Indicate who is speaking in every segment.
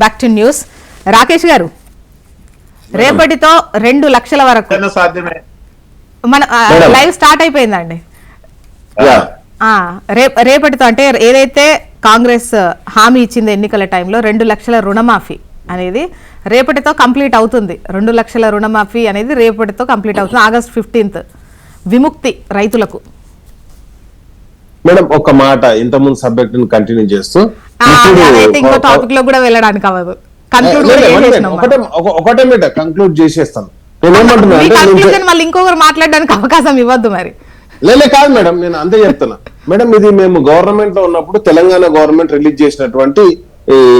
Speaker 1: Back to news Rakesh గారు రేపటితో రెండు లక్షల వరకు మన. లైవ్ స్టార్ట్ అయిపోయిందండి.
Speaker 2: యా.
Speaker 1: ఆ, రేప్ రేపటితో అంటే ఏదైతే కాంగ్రెస్ హామీ ఇచ్చింది ఎన్నికల టైంలో రెండు లక్షల రుణమాఫీ అనేది రేపటితో కంప్లీట్ అవుతుంది. రెండు లక్షల రుణమాఫీ అనేది రేపటితో కంప్లీట్ అవుతుంది. ఆగస్ట్ ఫిఫ్టీన్త్ విముక్తి రైతులకు.
Speaker 2: మేడం ఒక మాట ఇంతకుముందు సబ్జెక్ట్ కంటిన్యూ చేస్తూ
Speaker 1: ఇంకో టాపిక్లో కూడా వెళ్ళడానికి అవ్వదు.
Speaker 2: ఒకటే కంక్లూడ్ చేసేస్తాను నేను ఏమంటున్నా
Speaker 1: మీ
Speaker 2: అంటే నేను
Speaker 1: కన్క్లూజన్ మళ్ళీ ఇంకొకరు మాట్లాడడానికి అవకాశం ఇవ్వద్దు మరి.
Speaker 2: లేలే కాదు మేడం నేను అంతే చెప్తున్నా. మేడం ఇది మేము గవర్నమెంట్లో ఉన్నప్పుడు తెలంగాణ గవర్నమెంట్ రిలీజ్ చేసినటువంటి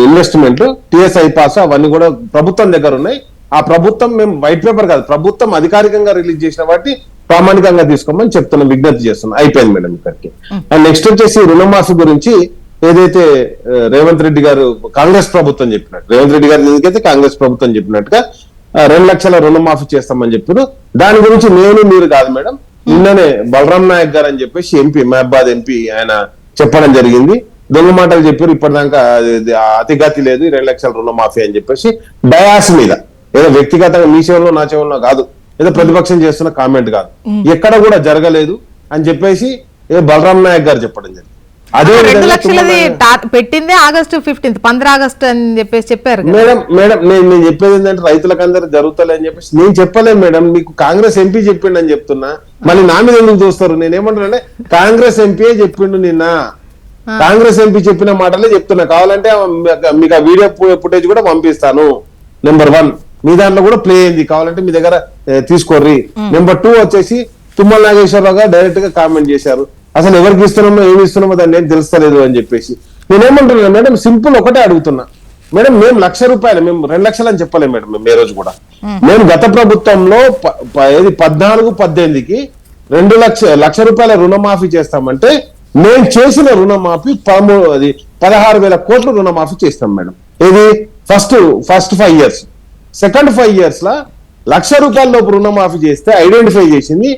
Speaker 2: ఇన్వెస్ట్మెంట్ టిఎస్ఐ పాస్ అవన్నీ కూడా ప్రభుత్వం దగ్గర ఉన్నాయి. ఆ ప్రభుత్వం మేము వైట్ పేపర్ కాదు ప్రభుత్వం అధికారికంగా రిలీజ్ చేసిన వాటి ప్రామాణికంగా తీసుకోమని చెప్తున్నాం విజ్ఞప్తి చేస్తున్నాం. అయిపోయింది మేడం ఇక్కడికి అండ్ నెక్స్ట్ వచ్చేసి రుణమాఫీ గురించి ఏదైతే రేవంత్ రెడ్డి గారు కాంగ్రెస్ ప్రభుత్వం చెప్పినట్టు రేవంత్ రెడ్డి గారు ఎందుకైతే కాంగ్రెస్ ప్రభుత్వం చెప్పినట్టుగా రెండు లక్షల రుణమాఫీ చేస్తామని చెప్పారు దాని గురించి నేను మీరు కాదు మేడం నిన్ననే బలరాం నాయక్ గారు అని చెప్పేసి ఎంపీ మహబాద్ ఎంపీ ఆయన చెప్పడం జరిగింది. దొంగ మాటలు చెప్పారు ఇప్పటిదాకా అతిగతి లేదు రెండు లక్షల రుణమాఫీ అని చెప్పేసి డయాస్ మీద ఏదో వ్యక్తిగతంగా మీ చెవుల్లో నా చెవుల్లో కాదు ఏదో ప్రతిపక్షం చేస్తున్న కామెంట్ కాదు. ఎక్కడ కూడా జరగలేదు అని చెప్పేసి ఏదో బలరాం నాయక్ గారు చెప్పడం జరిగింది. అదే
Speaker 1: రెండు లక్షలది పెట్టిందే ఆగస్టు ఫిఫ్టీన్త్ పంద్ర ఆగస్ట్ అని చెప్పేసి చెప్పారు.
Speaker 2: మేడం మేడం నేను నేను చెప్పేది ఏంటంటే రైతులకు అందరు జరుగుతలే అని చెప్పేసి నేను చెప్పలేను మేడం. మీకు కాంగ్రెస్ ఎంపీ చెప్పిండు అని చెప్తున్నా. మళ్ళీ నా మీద ఎందుకు చూస్తారు? నేను ఏమంటున్నానంటే కాంగ్రెస్ ఎంపీ చెప్పిండు నిన్న? కాంగ్రెస్ ఎంపీ చెప్పిన మాటలే చెప్తున్నా. కావాలంటే మీకు ఆ వీడియో ఫుటేజ్ కూడా పంపిస్తాను. నెంబర్ వన్ మీ దాంట్లో కూడా ప్లే అయింది. కావాలంటే మీ దగ్గర తీసుకోర్రి. నెంబర్ టూ వచ్చేసి తుమ్మల నాగేశ్వరరావు గారు డైరెక్ట్గా కామెంట్ చేశారు. అసలు ఎవరికి ఇస్తున్నామో ఏమి ఇస్తున్నామో దాన్ని ఏం తెలుస్తలేదు అని చెప్పేసి. నేనేమంటున్నా మేడం సింపుల్ ఒకటే అడుగుతున్నా. మేడం మేము లక్ష రూపాయలు మేము రెండు లక్షలు అని చెప్పలేము మేడం మేము ఏ రోజు కూడా. మేము. గత ప్రభుత్వంలో ఏది పద్నాలుగు పద్దెనిమిదికి రెండు లక్ష లక్ష రూపాయల రుణమాఫీ చేస్తామంటే మేము చేసిన రుణమాఫీ పదమూడు అది పదహారు వేల కోట్ల రుణమాఫీ చేస్తాం మేడం. ఇది first first five years second five years లా లక్ష రూపాయల లోపు రుణమాఫీ చేస్తే ఐడెంటిఫై చేసింది.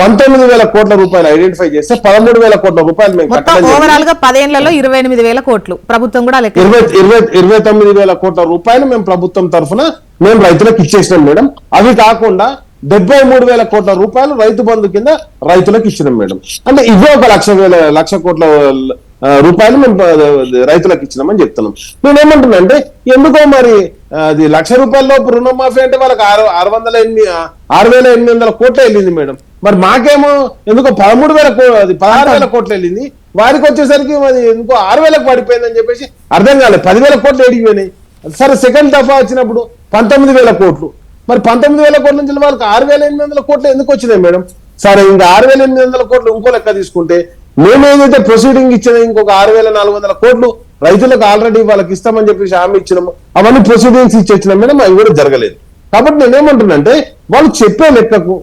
Speaker 2: పంతొమ్మిది వేల కోట్ల రూపాయలు ఐడెంటిఫై చేస్తే పదమూడు వేల కోట్ల రూపాయలు.
Speaker 1: ఓవరాల్గా పదేళ్ళలో ఇరవై ఎనిమిది వేల కోట్లు. ప్రభుత్వం కూడా
Speaker 2: ఇరవై ఇరవై ఇరవై తొమ్మిది వేల కోట్ల రూపాయలు మేము ప్రభుత్వం తరఫున మేము రైతులకు ఇచ్చేసినాం మేడం. అవి కాకుండా డెబ్బై మూడు వేల కోట్ల రూపాయలు రైతు బంధు కింద రైతులకు ఇచ్చినాం మేడం. అంటే ఇవే ఒక లక్ష వేల లక్ష కోట్ల రూపాయలు మేము రైతులకు ఇచ్చినామని చెప్తున్నాం. నేను ఏమంటున్నా అంటే ఎందుకో మరి అది లక్ష రూపాయల రుణమాఫీ అంటే వాళ్ళకి ఆరు ఆరు వందల ఎనిమిది ఆరు వేల ఎనిమిది వందల కోట్లు వెళ్ళింది మేడం. మరి మాకేమో ఎందుకో పదమూడు వేల అది పదహారు వేల కోట్లు వెళ్ళింది. వారికి వచ్చేసరికి మరి ఎందుకో ఆరు వేలకు పడిపోయిందని చెప్పేసి అర్థం కాలేదు. పదివేల కోట్లు ఎడిగిపోయినాయి సరే సెకండ్ దఫా వచ్చినప్పుడు పంతొమ్మిది వేల కోట్లు. మరి పంతొమ్మిది వేల కోట్ల నుంచి వాళ్ళకి ఆరు వేల ఎనిమిది వందల కోట్లు ఎందుకు వచ్చినాయి మేడం? సరే ఇంకా ఆరు వేల ఎనిమిది వందల కోట్లు ఇంకో లెక్క తీసుకుంటే మేమేదైతే ప్రొసీడింగ్ ఇచ్చిన ఇంకొక ఆరు వేల నాలుగు వందల కోట్లు రైతులకు ఆల్రెడీ వాళ్ళకి ఇస్తామని చెప్పేసి హామీ ఇచ్చినాము. అవన్నీ ప్రొసీడింగ్స్ ఇచ్చేచ్చినాం మేడం అవి కూడా జరగలేదు. కాబట్టి నేనేమంటున్నానంటే వాళ్ళు చెప్పే లెక్కకు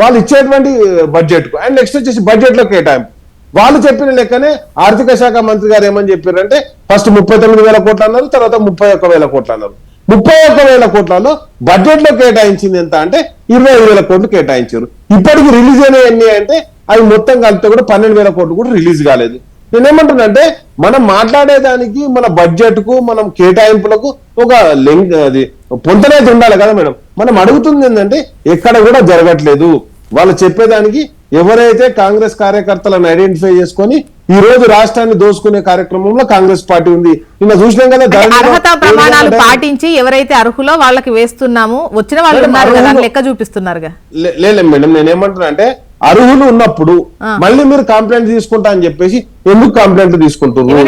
Speaker 2: వాళ్ళు ఇచ్చేటువంటి బడ్జెట్కు అండ్ నెక్స్ట్ వచ్చేసి బడ్జెట్లో కేటాయింపు. వాళ్ళు చెప్పిన లెక్కనే ఆర్థిక శాఖ మంత్రి గారు ఏమని చెప్పారంటే ఫస్ట్ ముప్పై తొమ్మిది వేల కోట్లు అన్నారు తర్వాత ముప్పై ఒక్క వేల కోట్లు అన్నారు. ముప్పై ఒక్క వేల కోట్లలో బడ్జెట్లో కేటాయించింది ఎంత అంటే ఇరవై ఐదు వేల కోట్లు కేటాయించారు. ఇప్పటికి రిలీజ్ అయినవి ఎన్ని అంటే అవి మొత్తం కలిపితే కూడా పన్నెండు వేల కోట్లు కూడా రిలీజ్ కాలేదు. నేనేమంటున్నా అంటే మనం మాట్లాడేదానికి మన బడ్జెట్కు మనం కేటాయింపులకు ఒక లింక్ అది పొంతనైతే ఉండాలి కదా మేడం. మనం అడుగుతుంది ఏంటంటే ఎక్కడ కూడా జరగట్లేదు. వాళ్ళు చెప్పేదానికి ఎవరైతే కాంగ్రెస్ కార్యకర్తలను ఐడెంటిఫై చేసుకొని ఈ రోజు రాష్ట్రాన్ని దోసుకునే కార్యక్రమంలో కాంగ్రెస్ పార్టీ ఉంది. నిన్న చూసినాం కదా
Speaker 1: అర్హత ప్రమాణాలు పాటించి ఎవరైతే అర్హులో వాళ్ళకి వేస్తున్నాము వచ్చిన వాళ్ళు లెక్క చూపిస్తున్నారుగా.
Speaker 2: లే- లేలే మేడం నేనేమంటున్నా అంటే అర్హులు ఉన్నప్పుడు మళ్ళీ మీరు కంప్లైంట్ తీసుకుంటా అని చెప్పేసి ఎందుకు కంప్లైంట్ తీసుకుంటున్నారు?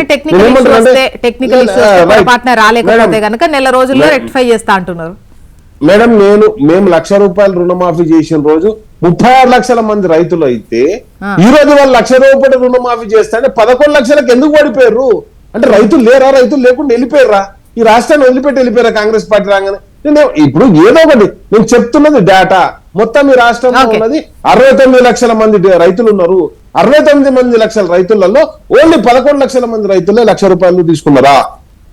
Speaker 1: నెల రోజుల్లో
Speaker 2: మేడం,
Speaker 1: రెక్టిఫై చేస్తా అంటున్నారు.
Speaker 2: మేడం నేను మేము లక్ష రూపాయలు రుణమాఫీ చేసిన రోజు ముప్పై ఆరు లక్షల మంది రైతులు అయితే. ఈ రోజు వాళ్ళు లక్ష రూపాయలు రుణమాఫీ చేస్తే పదకొండు లక్షలకు ఎందుకు పడిపోయారు అంటే రైతులు లేరా? రైతులు లేకుండా వెళ్ళిపోయారా? ఈ రాష్ట్రాన్ని వదిలిపెట్టి వెళ్ళిపోయారా కాంగ్రెస్ పార్టీ రాగానే? ఇప్పుడు ఏదో ఒకటి నేను చెప్తున్నది డేటా మొత్తం ఈ రాష్ట్రంలో. ఉన్నది అరవై తొమ్మిది లక్షల మంది రైతులు ఉన్నారు అరవై తొమ్మిది మంది లక్షల రైతులలో ఓన్లీ పదకొండు లక్షల మంది రైతులే లక్ష రూపాయలు తీసుకున్నారా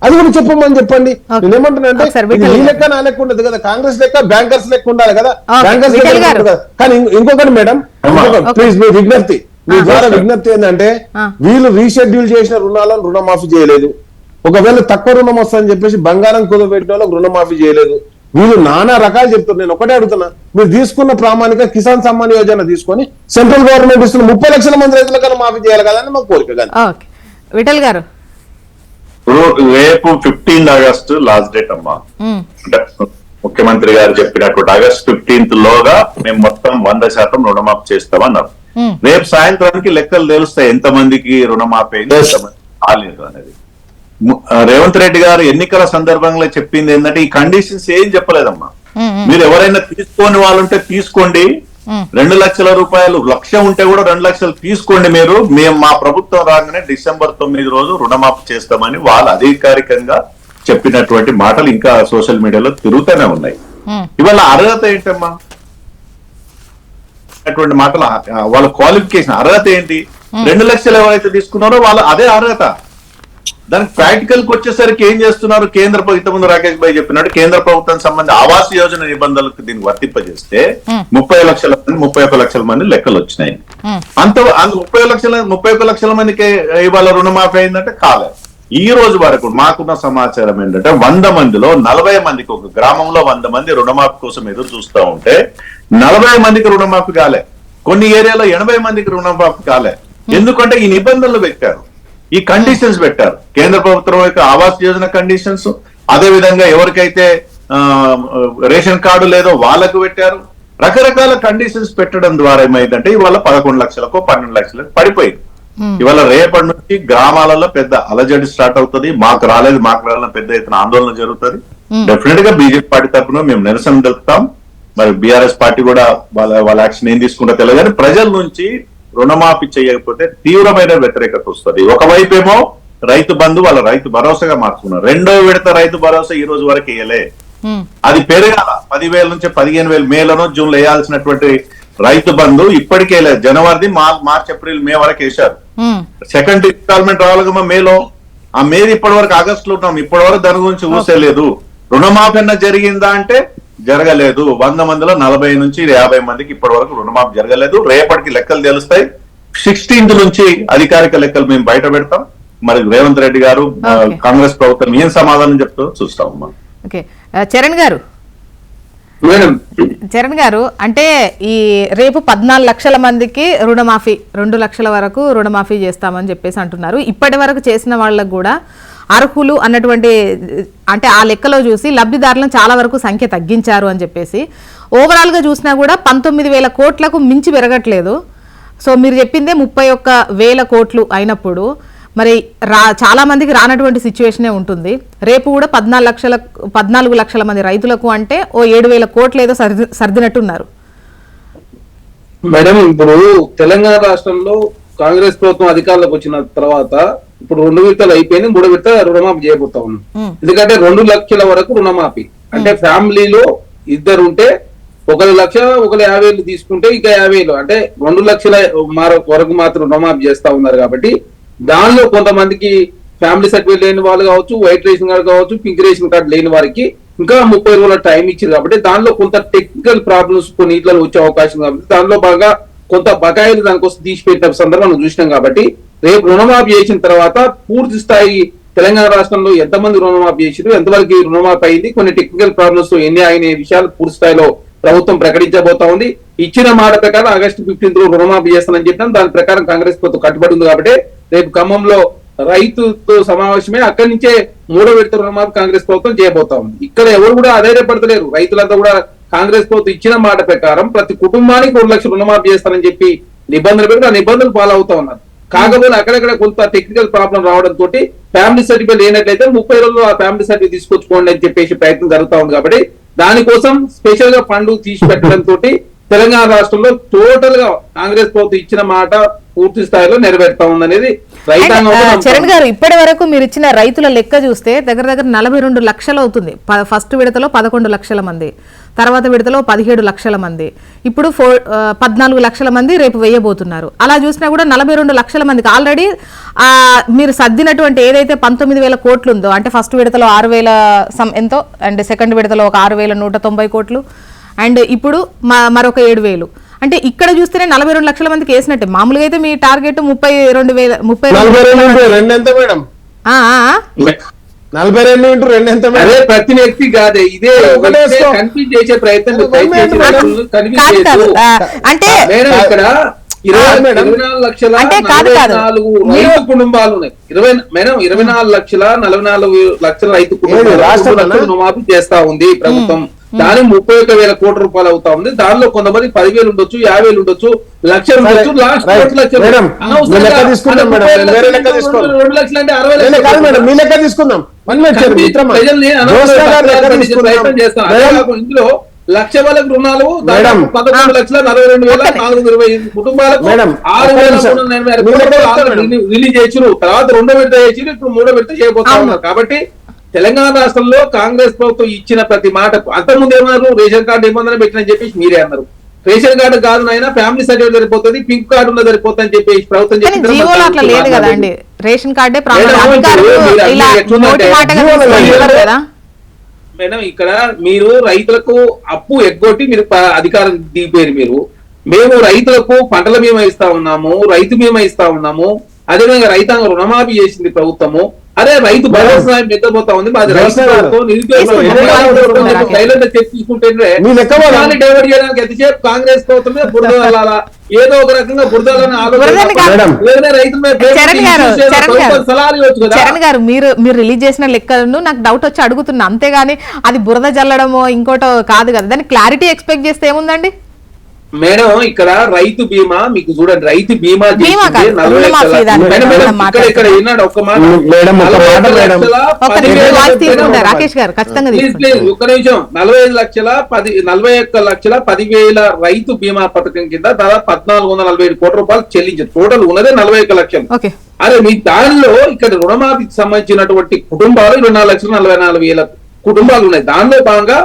Speaker 2: అది కూడా చెప్పమని చెప్పండి
Speaker 1: Okay.
Speaker 2: నేనేమంటున్నా అంటే
Speaker 1: ఒకసారి
Speaker 2: ఇది
Speaker 1: విఠల్
Speaker 2: ఈ. లెక్క నా లెక్క ఉండదు కదా కాంగ్రెస్ లెక్క బ్యాంకర్స్ లెక్క ఉండాలి కదా బ్యాంకర్స్ లెక్క. కానీ ఇంకొ- ఇంకొకటి మేడం. ప్లీజ్ మీ విజ్ఞప్తి మీ
Speaker 1: Ah.
Speaker 2: ద్వారా విజ్ఞప్తి ఏంటంటే
Speaker 1: Ah.
Speaker 2: వీళ్ళు రీషెడ్యూల్ చేసిన రుణాలను రుణమాఫీ చేయలేదు ఒకవేళ తక్కువ రుణం వస్తుందని చెప్పేసి బంగారం కుదబెట్టిన వాళ్ళకి రుణమాఫీ చేయలేదు. వీళ్ళు నానా రకాలు చెప్తున్నారు. నేను ఒకటే అడుగుతున్నా. మీరు తీసుకున్న ప్రామాణిక కిసాన్ సమ్మాన్ యోజన తీసుకొని సెంట్రల్ గవర్నమెంట్ ఇస్తున్న ముప్పై లక్షల మంది రైతులకన్నా మాఫీ చేయాలి కదా అని మా కోరిక కానీ
Speaker 1: ఓకే. విఠల్ గారు.
Speaker 3: రేపు ఫిఫ్టీన్త్ ఆగస్ట్ లాస్ట్ డేట్ అమ్మా. అంటే ముఖ్యమంత్రి గారు చెప్పినటువంటి ఆగస్ట్ ఫిఫ్టీన్త్ లోగా మేము మొత్తం వంద శాతం రుణమాఫీ చేస్తామన్నారు. రేపు సాయంత్రానికి లెక్కలు తెలుస్తాయి. ఎంత మందికి రుణమాఫీ అయింది
Speaker 2: Yes.
Speaker 3: ఎంతమంది కాలేదు అనేది. రేవంత్ రెడ్డి గారు ఎన్నికల సందర్భంగా చెప్పింది ఏంటంటే ఈ కండిషన్స్ ఏం చెప్పలేదమ్మా. మీరు ఎవరైనా తీసుకోని వాళ్ళు ఉంటే తీసుకోండి. రెండు లక్షల రూపాయలు లక్ష ఉంటే కూడా రెండు లక్షలు తీసుకోండి మీరు. మేము మా ప్రభుత్వం రాగానే డిసెంబర్ తొమ్మిది రోజు రుణమాఫీ చేస్తామని వాళ్ళు అధికారికంగా చెప్పినటువంటి మాటలు ఇంకా సోషల్ మీడియాలో తిరుగుతూనే ఉన్నాయి. ఇవాళ అర్హత ఏంటమ్మా? అటువంటి మాటలు వాళ్ళ క్వాలిఫికేషన్ అర్హత ఏంటి? రెండు లక్షలు ఎవరైతే తీసుకున్నారో వాళ్ళ అదే అర్హత. దానికి ప్రాక్టికల్కి వచ్చేసరికి ఏం చేస్తున్నారు? కేంద్ర ప్రభుత్వం రాకేష్ భాయ్ చెప్పినట్టు కేంద్ర ప్రభుత్వం సంబంధించి ఆవాస్ యోజన నిబంధనలకు దీన్ని వర్తింపజేస్తే ముప్పై లక్షల మంది ముప్పై ఒక లక్షల మంది లెక్కలు వచ్చినాయి. అంత అంత ముప్పై లక్షల ముప్పై ఒక లక్షల మందికి ఇవాళ రుణమాఫీ అయిందంటే కాలేదు ఈ రోజు వరకు మాకున్న సమాచారం ఏంటంటే వంద మందిలో నలభై మందికి ఒక గ్రామంలో వంద మంది రుణమాఫీ కోసం ఎదురు చూస్తూ ఉంటే నలభై మందికి రుణమాఫీ కాలే. కొన్ని ఏరియాలో ఎనభై మందికి రుణమాఫీ కాలే. ఎందుకంటే ఈ నిబంధనలు పెట్టారు. ఈ కండిషన్స్ పెట్టారు. కేంద్ర ప్రభుత్వం యొక్క ఆవాస్ యోజన కండిషన్స్ అదే విధంగా ఎవరికైతే రేషన్ కార్డు లేదో వాళ్ళకు పెట్టారు. రకరకాల కండిషన్స్ పెట్టడం ద్వారా ఏమైందంటే ఇవాళ పదకొండు లక్షలకు పన్నెండు లక్షలకు పడిపోయింది. ఇవాళ రేపటి నుంచి గ్రామాలలో పెద్ద అలజడి స్టార్ట్ అవుతుంది. మాకు రాలేదు మాకు రాలేదు పెద్ద ఎత్తున ఆందోళన జరుగుతుంది. డెఫినెట్గా బీజేపీ పార్టీ తరఫున మేము నిరసన తెలుపుతాం. మరి బీఆర్ఎస్ పార్టీ కూడా వాళ్ళ వాళ్ళ యాక్షన్ ఏం తీసుకుంటో తెలియదు. కానీ ప్రజల నుంచి రుణమాఫీ చేయకపోతే తీవ్రమైన వ్యతిరేకత వస్తుంది. ఒకవైపు ఏమో రైతు బంధు వాళ్ళ రైతు భరోసాగా మార్చుకున్నారు. రెండో విడత రైతు భరోసా ఈ రోజు వరకు వేయలే అది పెరగాల. పదివేల నుంచి పదిహేను వేలు మేలోనో జూన్లో వేయాల్సినటువంటి రైతు బంధు ఇప్పటికే లేదు జనవరి మార్చ్ ఏప్రిల్ మే వరకు వేశారు. సెకండ్ ఇన్స్టాల్మెంట్ రావాలిగా మేలో. ఆ మేది ఇప్పటి వరకు ఆగస్ట్లో ఉన్నాం. ఇప్పటి వరకు దాని గురించి ఊసేలేదు రుణమాఫీ జరిగిందా అంటే జరగలేదు. వంద మందిలో నలభై నుంచి యాభై మందికి ఇప్పటి వరకు రుణమాఫీ జరగలేదు. రేపటికి లెక్కలు తెలుస్తాయి. సిక్స్టీన్త్ నుంచి అధికారిక లెక్కలు మేము బయట పెడతాం. మరి రేవంత్ రెడ్డి గారు. కాంగ్రెస్ ప్రభుత్వం ఏం సమాధానం చెప్తుందో చూస్తాం
Speaker 1: చరణ్ గారు.
Speaker 2: మేడం.
Speaker 1: చరణ్ గారు అంటే ఈ రేపు పద్నాలుగు లక్షల మందికి రుణమాఫీ రెండు లక్షల వరకు రుణమాఫీ చేస్తామని చెప్పేసి అంటున్నారు. ఇప్పటి వరకు చేసిన వాళ్ళకు కూడా అర్హులు అన్నటువంటి అంటే ఆ లెక్కలో చూసి లబ్ధిదారులను చాలా వరకు సంఖ్య తగ్గించారు అని చెప్పేసి. ఓవరాల్గా చూసినా కూడా పంతొమ్మిది వేల కోట్లకు మించి పెరగట్లేదు. సో మీరు చెప్పిందే ముప్పై ఒక్క వేల కోట్లు అయినప్పుడు మరి రా చాలామందికి రానటువంటి సిచ్యువేషనే ఉంటుంది. రేపు కూడా పద్నాలుగు లక్షల పద్నాలుగు లక్షల మంది రైతులకు అంటే ఓ ఏడు వేల కోట్లు ఏదో సర్ది సర్దినట్టున్నారు.
Speaker 4: మేడం ఇప్పుడు తెలంగాణ రాష్ట్రంలో కాంగ్రెస్ ప్రభుత్వం అధికారంలోకి వచ్చిన తర్వాత ఇప్పుడు రెండు విడతలు అయిపోయింది మూడో విడత రుణమాఫీ చేయబోతా ఉన్నాం. ఎందుకంటే రెండు లక్షల వరకు రుణమాఫీ. అంటే ఫ్యామిలీలో ఇద్దరు ఉంటే ఒకరి లక్ష ఒకరు యాభై వేలు తీసుకుంటే ఇంకా యాభై వేలు అంటే రెండు లక్షల వరకు మాత్రం రుణమాఫీ చేస్తా ఉన్నారు కాబట్టి దానిలో కొంతమందికి ఫ్యామిలీ సర్టిఫికేట్ లేని వాళ్ళు కావచ్చు వైట్ రేషన్ కార్డు కావచ్చు పింక్ రేషన్ కార్డు లేని వారికి ఇంకా ముప్పై రోజుల టైం ఇచ్చారు కాబట్టి దానిలో కొంత టెక్నికల్ ప్రాబ్లమ్స్ కొన్ని ఇట్లలో వచ్చే అవకాశం కాబట్టి దానిలో బాగా కొంత బకాయిలు దానికోసం తీసిపెట్టిన సందర్భం మనం చూసినాం కాబట్టి రేపు రుణమాఫీ చేసిన తర్వాత పూర్తి స్థాయి తెలంగాణ రాష్ట్రంలో ఎంతమంది రుణమాఫీ చేసారు ఎంతవరకు రుణమాఫీ అయింది కొన్ని టెక్నికల్ ప్రాబ్లమ్స్ ఎన్ని అయిన విషయాలు పూర్తి స్థాయిలో ప్రభుత్వం ప్రకటించబోతా ఉంది. ఇచ్చిన మాట ప్రకారం ఆగస్టు ఫిఫ్టీన్త్లో రుణమాఫీ చేస్తానని చెప్పిన. దాని ప్రకారం కాంగ్రెస్ ప్రభుత్వం కట్టుబడి ఉంది కాబట్టి రేపు ఖమ్మంలో రైతుతో సమావేశమే అక్కడి నుంచే మూడో విడత రుణమాఫీ కాంగ్రెస్ ప్రభుత్వం చేయబోతా ఉంది. ఇక్కడ ఎవరు కూడా అధైర్యపడతలేరు రైతులంతా కూడా కాంగ్రెస్ ప్రభుత్వం ఇచ్చిన మాట ప్రకారం ప్రతి కుటుంబానికి రెండు లక్షలు రుణమాఫీ చేస్తానని చెప్పి నిబంధనలు పెట్టి ఆ నిబంధనలు ఫాలో అవుతా ఉన్నారు. కాకపోతే అక్కడక్కడ కొంత టెక్నికల్ ప్రాబ్లం రావడం తోటి ఫ్యామిలీ సర్టిఫికేట్ లేనట్లయితే ముప్పై రోజుల్లో ఆ ఫ్యామిలీ సర్టిఫికేట్ తీసుకొచ్చుకోండి అని చెప్పేసి ప్రయత్నం జరుగుతా ఉంది కాబట్టి దానికోసం స్పెషల్గా ఫండ్ తీసి పెట్టడం తోటి తెలంగాణ రాష్ట్రంలో టోటల్గా కాంగ్రెస్ ప్రభుత్వం ఇచ్చిన మాట పూర్తి స్థాయిలో నెరవేరుతా ఉందనేది
Speaker 1: చరణ్. గారు ఇప్పటి వరకు మీరు ఇచ్చిన రైతుల లెక్క చూస్తే దగ్గర దగ్గర నలభై రెండు లక్షలు అవుతుంది. ఫస్ట్ విడతలో పదకొండు లక్షల మంది తర్వాత విడతలో పదిహేడు లక్షల మంది. ఇప్పుడు ఫో ఆ, పద్నాలుగు లక్షల మంది రేపు వేయబోతున్నారు. అలా చూసినా కూడా నలభై రెండు లక్షల మందికి ఆల్రెడీ మీరు సర్దినటువంటి ఏదైతే పంతొమ్మిది వేల కోట్లు ఉందో అంటే ఫస్ట్ విడతలో ఆరు వేల సమ్ ఎంతో అండ్ సెకండ్ విడతలో ఒక ఆరు వేల నూట తొంభై కోట్లు అండ్ ఇప్పుడు మరొక ఏడు వేలు. అంటే ఇక్కడ చూస్తేనే నలభై రెండు లక్షల మందికి వేసినట్టే. మామూలుగా అయితే మీ టార్గెట్ ముప్పై రెండు వేల ముప్పై రెండు
Speaker 2: నలభై రెండు ఇంటూ ఎంత?
Speaker 4: అదే ప్రతి వ్యక్తి కాదే. ఇదే. కన్ఫ్యూజ్ చేసే ప్రయత్నం
Speaker 1: అంటే
Speaker 4: మేడం ఇక్కడ
Speaker 1: అంటే కాదు కాదు.
Speaker 4: రైతు కుటుంబాలు ఉన్నాయి. ఇరవై మేడం ఇరవై నాలుగు లక్షల నలభై నాలుగు లక్షల రైతు కుటుంబాలు. రుణమాఫీ చేస్తా ఉంది ప్రభుత్వం. దానికి ముప్పై ఒక వేల కోట్ల రూపాయలు అవుతా ఉంది. దానిలో కొంతమంది పదివేలు ఉండొచ్చు యాభై వేలు ఉండొచ్చు లక్ష ఉండొచ్చు. లాస్ట్. రెండు లక్షలు అంటే అరవై లక్షలు
Speaker 2: తీసుకుందాం.
Speaker 4: ప్రయత్నం చేస్తాం అదే కాకుండా ఇందులో లక్ష వాళ్ళకి రుణాలు. పదకొండు లక్షల నలభై రెండు వేల నాలుగు వందల ఇరవై ఐదు కుటుంబాలకు ఆరు
Speaker 2: ఒక్క
Speaker 4: వేల రిలీజ్ చేసిరు. తర్వాత రెండో విడత చేసిరు ఇప్పుడు మూడో విడత చేయబోతా. ఉన్నారు. కాబట్టి తెలంగాణ రాష్ట్రంలో కాంగ్రెస్ ప్రభుత్వం ఇచ్చిన ప్రతి మాట అంతకుముందు ఏమన్నారు? రేషన్ కార్డు నిబంధన పెట్టినని చెప్పేసి మీరే అన్నారు. రేషన్ కార్డు కాదు నాయన ఫ్యామిలీ సర్టిఫికేట్ సరిపోతుంది పింక్ కార్డు ఉన్న సరిపోతుంది అని చెప్పేసి ప్రభుత్వం
Speaker 1: రేషన్ కార్డే
Speaker 4: మేడం, ఇక్కడ మీరు రైతులకు అప్పు ఎగ్గొట్టి మీరు అధికారం దిగిపోయారు మీరు. మేము రైతులకు పంటల బీమా ఇస్తా ఉన్నాము రైతు బీమా ఇస్తా ఉన్నాము. అదేవిధంగా రైతాంగ రుణమాఫీ చేసింది ప్రభుత్వము. అదే రైతు భరోసా నిద్రపోతా ఉంది మాది రైతు సైలెంట్ దాన్ని డైవర్ట్ చేయడానికి ఎంతసేపు కాంగ్రెస్ మీద బురద చల్లాలా? ఏదో ఒక రకంగా బురదలని ప్రేమ
Speaker 1: చరణ్ గారు
Speaker 4: చూసేదో
Speaker 1: చరణ్ గారు.
Speaker 4: ప్రభుత్వం సలహాలు ఇవ్వచ్చు కదా?
Speaker 1: చరణ్ గారు మీరు మీరు రిలీజ్ చేసిన లెక్కలను నాకు డౌట్ వచ్చి అడుగుతున్నా. అంతేగాని అది బురద జల్లడమో ఇంకోటో కాదు కదా. దాని క్లారిటీ ఎక్స్పెక్ట్ చేస్తే ఏముందండి?
Speaker 4: మేడం ఇక్కడ రైతు బీమా మీకు చూడండి రైతు బీమా ఇక్కడ ఇక్కడ విన్నాడు ఒక్క మాట.
Speaker 1: రాకేష్ గారు ఖచ్చితంగా
Speaker 4: ఒక్క నిమిషం. నలభై ఐదు లక్షల పది నలభై ఒక్క లక్షల పదివేల రైతు బీమా పథకం కింద దాదాపు పద్నాలుగు వందల నలభై ఏడు కోట్ల రూపాయలు చెల్లించారు. టోటల్ ఉన్నదే నలభై ఒక్క లక్షలు.
Speaker 1: ఓకే.
Speaker 4: అరే మీ దానిలో ఇక్కడ రుణమాఫీకి సంబంధించినటువంటి కుటుంబాలు ఇరవై నాలుగు లక్షల నలభై నాలుగు వేల కుటుంబాలు ఉన్నాయి. దానిలో భాగంగా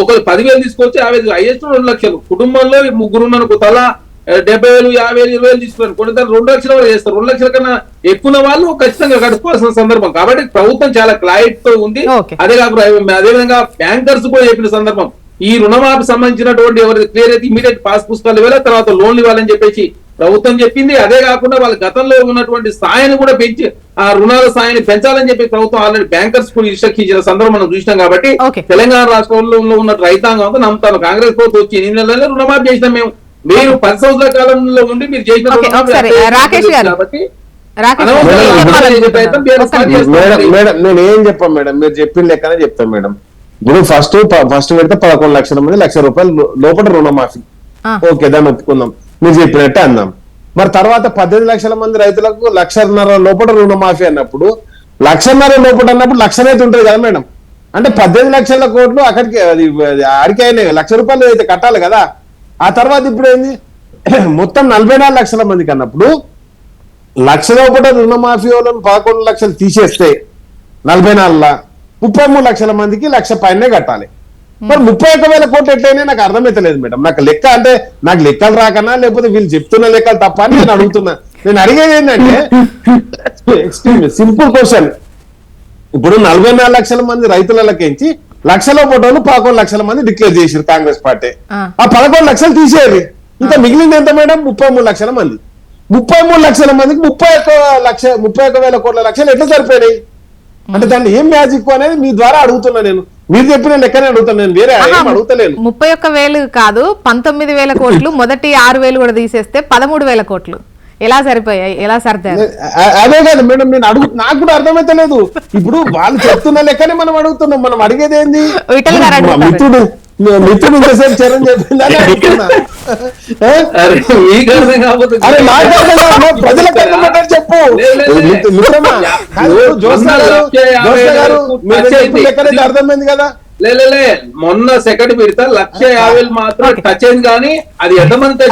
Speaker 4: ఒకరు పదివేలు తీసుకొచ్చి యాభై హైయెస్ట్ రెండు లక్షలు. కుటుంబంలో ముగ్గురు ఉన్నకు తలా డెబ్బై వేలు యాభై వేలు ఇరవై వేలు తీసుకున్నారు కొన్ని రెండు లక్షల వరకు చేస్తారు. రెండు లక్షల కన్నా ఎక్కువ వాళ్ళు ఖచ్చితంగా గడుపుకోవాల్సిన సందర్భం. కాబట్టి ప్రభుత్వం చాలా క్లారిటీతో ఉంది. అదే కాకుండా అదే విధంగా బ్యాంకర్స్ కూడా చెప్పిన సందర్భం. ఈ రుణమాఫీ సంబంధించినటువంటి ఎవరి క్లియర్ అయితే ఇమీడియట్ పాస్ పుస్తకాలు ఇవ్వాలి తర్వాత లోన్లు ఇవ్వాలని చెప్పేసి ప్రభుత్వం చెప్పింది. అదే కాకుండా వాళ్ళ గతంలో ఉన్నటువంటి స్థాయిని కూడా పెంచి ఆ రుణాల స్థాయిని పెంచాలని చెప్పి ప్రభుత్వం ఆల్రెడీ బ్యాంకర్స్ కూడా ఇచ్చిన సందర్భం మనం చూసినాం కాబట్టి. తెలంగాణ రాష్ట్రంలో ఉన్న రైతాంగం అంతా నమ్ముతాను. కాంగ్రెస్ ప్రభుత్వం వచ్చి ఎన్ని నెలల్లో రుణమాఫీ చేసినాం మేము. మీరు పది సంవత్సరాల కాలంలో ఉండి మీరు చేసిన. కాబట్టి
Speaker 2: నేను ఏం చెప్పాను మేడం? మీరు చెప్పిన లెక్కనే చెప్తాను మేడం. ఇప్పుడు ఫస్ట్ ఫస్ట్ పెడితే పదకొండు లక్షల మంది లక్ష రూపాయలు లోపల రుణమాఫీ. ఓకే దాన్ని ఒప్పుకుందాం. మీరు చెప్పినట్టే అన్నాం. మరి తర్వాత పద్దెనిమిది లక్షల మంది రైతులకు లక్షన్నర లోపల రుణమాఫీ అన్నప్పుడు లక్షన్నర లోపల అన్నప్పుడు లక్షనైతే ఉంటుంది కదా మేడం. అంటే పద్దెనిమిది లక్షల కోట్లు అక్కడికి అది అది ఆడికి అయినాయి. లక్ష రూపాయలు అయితే కట్టాలి కదా. ఆ తర్వాత ఇప్పుడు ఏంది? మొత్తం నలభై నాలుగు లక్షల మందికి అన్నప్పుడు లక్ష లోపల రుణమాఫీ వాళ్ళని పదకొండు లక్షలు తీసేస్తే నలభై నాలుగులా ముప్పై మూడు లక్షల మందికి లక్ష పైనే కట్టాలి. మరి ముప్పై ఒక్క వేల కోట్లు ఎట్లయినా నాకు అర్థమైతలేదు మేడం. నాకు లెక్క అంటే నాకు లెక్కలు రాకనా లేకపోతే వీళ్ళు చెప్తున్న లెక్కలు తప్ప అని నేను అడుగుతున్నా. నేను అడిగేది ఏంటంటే సింపుల్ క్వశ్చన్ ఇప్పుడు నలభై నాలుగు లక్షల మంది రైతులకెంచి లక్షల ఫోటోలు పదకొండు లక్షల మంది డిక్లేర్ చేసారు కాంగ్రెస్ పార్టీ.
Speaker 1: ఆ.
Speaker 2: ఆ పదకొండు లక్షలు తీసేయాలి ఇంకా మిగిలింది ఎంత మేడం? ముప్పై మూడు లక్షల మంది. ముప్పై మూడు లక్షల మందికి ముప్పై ఒక్క లక్ష ముప్పై ఒక్క వేల కోట్ల లక్షలు ఎట్లా సరిపోయినాయి? అంటే దాన్ని ఏం మ్యాజిక్ అనేది మీ ద్వారా అడుగుతున్నా నేను. మీరు చెప్పిన లెక్కనే అడుగుతాను నేను. వేరే అడుగుతలేను.
Speaker 1: ముప్పై ఒక్క వేలు కాదు పంతొమ్మిది వేల కోట్లు మొదటి ఆరు వేలు కూడా తీసేస్తే పదమూడు వేల కోట్లు. ఎలా సరిపోయాయి? ఎలా సర్దారు?
Speaker 2: అ- అదే కాదు మేడం నేను అడుగు నాకు కూడా అర్థమైతలేదు. ఇప్పుడు వాళ్ళు చెప్తున్న లెక్కనే మనం అడుగుతున్నాం. మనం అడిగేది ఏంది. మిత్రుడు. మిత్రుడు ఇంతసేపు చరణ్ ఏ?
Speaker 4: అరే
Speaker 2: ప్రజలకు అర్థమయ్యేటట్టు చెప్పు. మిత్రమా? జోస్నా గారు జోస్నా గారు అర్థమైంది కదా.
Speaker 4: లే లే, లే. మొన్న సెకండ్ పెడతా. లక్ష యాభై మాత్రం టచ్ అయింది కానీ అది ఎంతమంది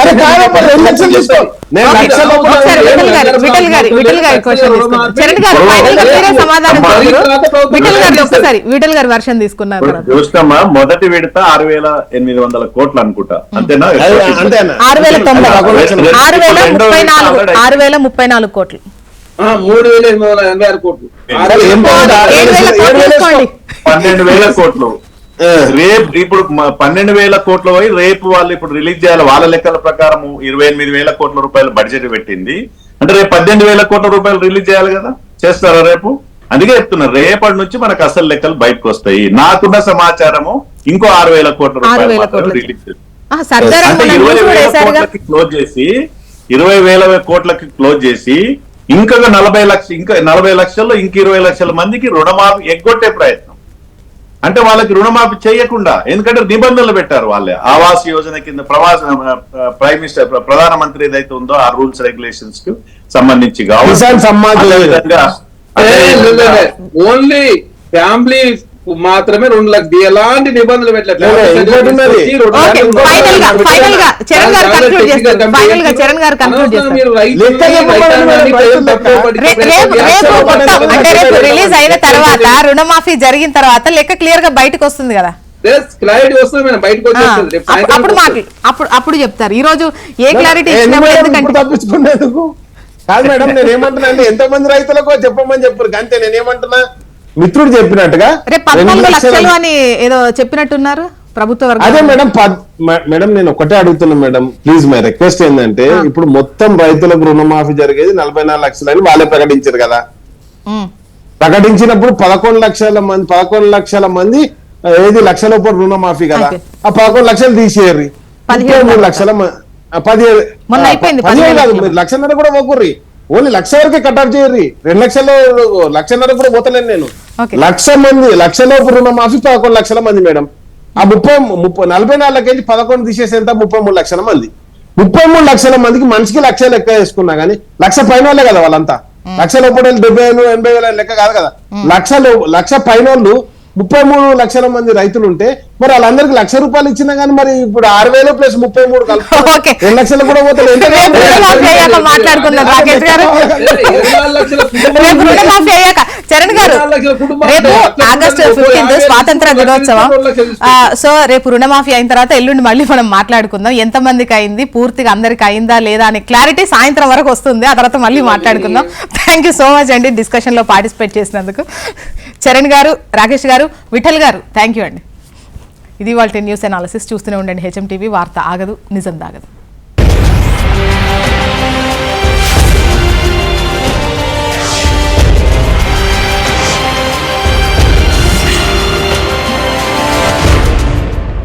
Speaker 1: విఠల్ గారు క్వశ్చన్ తీసుకున్నారు చరణ్ గారు ఫైనల్గా మీరే సమాధానం
Speaker 3: మరి
Speaker 1: చెప్తారు విఠల్ గారు ఒక్కసారి విఠల్ గారు వర్షన్ తీసుకున్నారు
Speaker 3: ఇప్పుడు చూసినామా మొదటి విడత ఆరు వేల ఎనిమిది వందల కోట్లు అనుకుంటా. అంతేనా?
Speaker 1: ఆరు వేల తొంభై ఆరు వేల ముప్పై నాలుగు ఆరు వేల ముప్పై నాలుగు కోట్లు.
Speaker 4: మూడు వేల ఎనిమిది వందల ఎనభై ఆరు కోట్లు.
Speaker 3: పన్నెండు వేల కోట్లు. రేపు ఇప్పుడు పన్నెండు వేల కోట్లు పోయి రేపు వాళ్ళు ఇప్పుడు రిలీజ్ చేయాలి. వాళ్ళ లెక్కల ప్రకారం ఇరవై ఎనిమిది వేల కోట్ల రూపాయలు బడ్జెట్ పెట్టింది. అంటే రేపు పద్దెనిమిది వేల కోట్ల రూపాయలు రిలీజ్ చేయాలి కదా? చేస్తారా రేపు? అందుకే చెప్తున్నా రేపటి నుంచి మనకు అసలు లెక్కలు బయటకు వస్తాయి. నాకున్న సమాచారము ఇంకో ఆరు వేల కోట్ల రూపాయలు. రిలీజ్ అంటే ఇరవై వేల కోట్లకి క్లోజ్ చేసి ఇరవై వేల కోట్లకి క్లోజ్ చేసి ఇంకొక నలభై లక్ష ఇంకా నలభై లక్షల్లో ఇంక ఇరవై లక్షల మందికి రుణమాఫీ ఎగ్గొట్టే ప్రయత్నం. అంటే వాళ్ళకి రుణమాఫీ చేయకుండా ఎందుకంటే నిబంధనలు పెట్టారు వాళ్ళే. ఆవాస్ యోజన కింద ప్రవాస ప్రైమ్ మినిస్టర్ ప్ర- ప్రధానమంత్రి ఏదైతే ఉందో ఆ రూల్స్ రెగ్యులేషన్స్కు సంబంధించి కావాలి
Speaker 4: ఓన్లీ ఫ్యామిలీ మాత్రమే రెండు లక్షలు ఎలాంటి నిబంధనలు
Speaker 1: రిలీజ్ అయిన తర్వాత రుణమాఫీ జరిగిన తర్వాత లెక్క క్లియర్గా బయటకు వస్తుంది కదా.
Speaker 4: క్లారిటీ వస్తుంది మేడం. బయటకు వచ్చేస్తుంది.
Speaker 1: అప్పుడు అప్పుడు అప్పుడు చెప్తారు. ఈ రోజు ఏ క్లారిటీ
Speaker 2: కాదు మేడం నేను ఏమంటున్నా అంటే ఎంతో మంది రైతులకు చెప్పమని చెప్పారు. అంతే నేను ఏమంటున్నా మిత్రుడు చెప్పినట్టుగా లక్షల-
Speaker 1: లక్షలు. అని ఏదో చెప్పినట్టున్నారు ప్రభుత్వ
Speaker 2: అదే మేడం మేడం నేను ఒకటే అడుగుతున్నా మేడం ప్లీజ్ మై రిక్వెస్ట్ ఏంటంటే ఇప్పుడు మొత్తం రైతులకు రుణమాఫీ జరిగేది నలభై నాలుగు లక్షలని వాళ్ళే ప్రకటించారు కదా. ప్రకటించినప్పుడు పదకొండు లక్షల మంది పదకొండు లక్షల మంది ఏది లక్ష లోపల రుణమాఫీ కదా. ఆ పదకొండు లక్షలు తీసేయరు
Speaker 1: పదిహేడు
Speaker 2: మూడు లక్షల. పదిహేడు పదిహేడు కాదు
Speaker 1: లక్షలు.
Speaker 2: మీరు లక్షన్నర కూడా పోకుర్రి. ఓన్లీ లక్ష వరకే కట్అప్ చేయర్రి. రెండు లక్షలు లక్షన్నర కూడా పోతలేను నేను. లక్ష మంది లక్ష లోపు రుణమాఫీ పదకొండు లక్షల మంది మేడం. ఆ ముప్పై ముప్పై నలభై నాలుగు కేజీ పదకొండు తీసేసేంత ముప్పై మూడు లక్షల మంది. ముప్పై మూడు లక్షల మందికి మనిషికి లక్ష లెక్క వేసుకున్నా గానీ లక్ష పైన వాళ్ళే కదా వాళ్ళంతా. లక్ష లోపల డెబ్బై వేలు ఎనభై వేల లెక్క కాదు కదా. లక్ష లక్ష పైన వాళ్ళు ముప్పై మూడు లక్షల మంది రైతులు ఉంటే మరి వాళ్ళందరికి లక్ష రూపాయలు ఇచ్చినా గానీ మరి ఇప్పుడు ఆరు వేలు ప్లస్ ముప్పై మూడు కలిపి
Speaker 1: ఓకే.
Speaker 2: రెండు లక్షలు కూడా పోతారు
Speaker 1: చరణ్ గారు రేపు ఆగస్టు ఫిఫ్టీన్త్ స్వాతంత్ర దినోత్సవం. సో రేపు రుణమాఫీ అయిన తర్వాత ఎల్లుండి మళ్ళీ మనం మాట్లాడుకుందాం. ఎంత మందికి అయింది? పూర్తిగా అందరికి అయిందా లేదా అనే క్లారిటీ సాయంత్రం వరకు వస్తుంది. ఆ తర్వాత మళ్ళీ మాట్లాడుకుందాం. థ్యాంక్ యూ సో మచ్ అండి. డిస్కషన్లో పార్టిసిపేట్ చేసినందుకు. చరణ్ గారు రాకేష్ గారు విఠల్ గారు థ్యాంక్ యూ అండి. ఇది వాళ్ళ న్యూస్ అనాలిసిస్ చూస్తూనే ఉండండి. హెచ్ఎం టీవీ వార్త ఆగదు నిజం దాగదు.